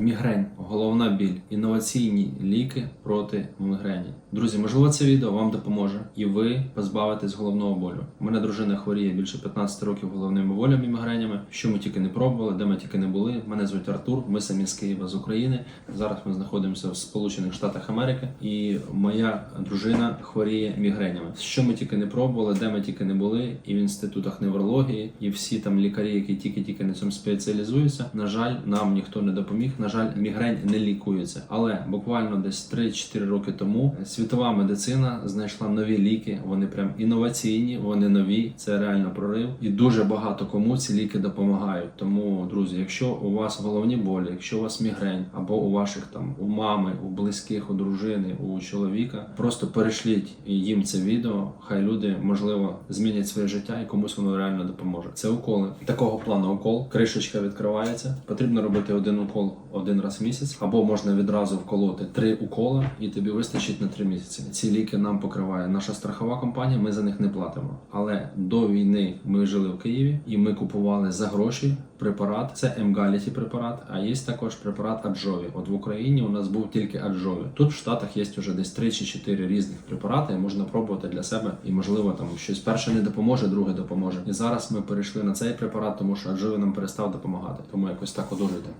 Мігрень, головна біль, інноваційні ліки проти мігрені. Друзі, можливо, це відео вам допоможе, і ви позбавитесь головного болю. Мене дружина хворіє більше 15 років головними болями і мігренями. Що ми тільки не пробували, де ми тільки не були. Мене звуть Артур. Ми самі з Києва з України. Зараз ми знаходимося в Сполучених Штатах Америки, і моя дружина хворіє мігренями. Що ми тільки не пробували, де ми тільки не були, і в інститутах неврології, і всі там лікарі, які тільки-тільки на цьому спеціалізуються. На жаль, нам ніхто не допоміг. На жаль, мігрень не лікується. Але буквально десь 3-4 роки тому світова медицина знайшла нові ліки. Вони прям інноваційні, вони нові. Це реально прорив. І дуже багато кому ці ліки допомагають. Тому, друзі, якщо у вас головні болі, якщо у вас мігрень, або у ваших там у мами, у близьких, у дружини, у чоловіка, просто перешліть їм це відео. Хай люди можливо змінять своє життя і комусь воно реально допоможе. Це уколи такого плану укол. Кришечка відкривається. Потрібно робити один укол один раз в місяць, або можна відразу вколоти три укола, і тобі вистачить на три місяці. Ці ліки нам покриває наша страхова компанія. Ми за них не платимо. Але до війни ми жили в Києві і ми купували за гроші препарат. Це Емгаліті препарат. А є також препарат Аджові. От в Україні у нас був тільки Аджові. Тут в Штатах є вже десь 3 чи 4 різних препарати. Можна пробувати для себе, і можливо там щось перше не допоможе, друге допоможе. І зараз ми перейшли на цей препарат, тому що Аджові нам перестав допомагати. Тому якось так одужуйте.